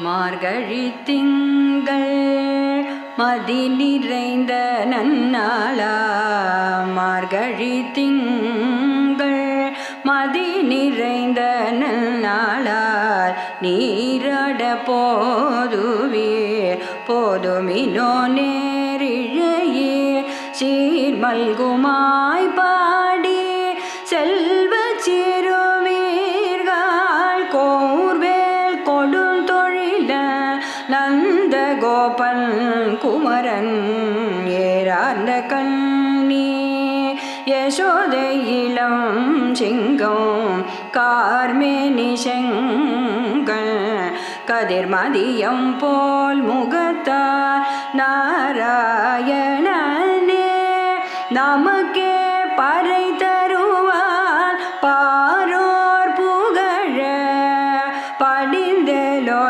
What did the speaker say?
மார்கழி திங்கள் மதி நிறைந்த நன்னாளா? மார்கழி திங்கள் மதி நிறைந்த நன்னாளார் நீராட போதுவே போதுமினோ நேரிழையே சீர்மல்குமாய் பாடி நந்த கோபன் குமரன் ஏறாந்த கண்ணி யசோதை இளம் சிங்கம் கார்மேனி செங்கல் கதிர்மதியம் போல் முகத்தார் நாராயணனே நமக்கே பறை தருவார் பாரோர் புகழ படிந்தலோ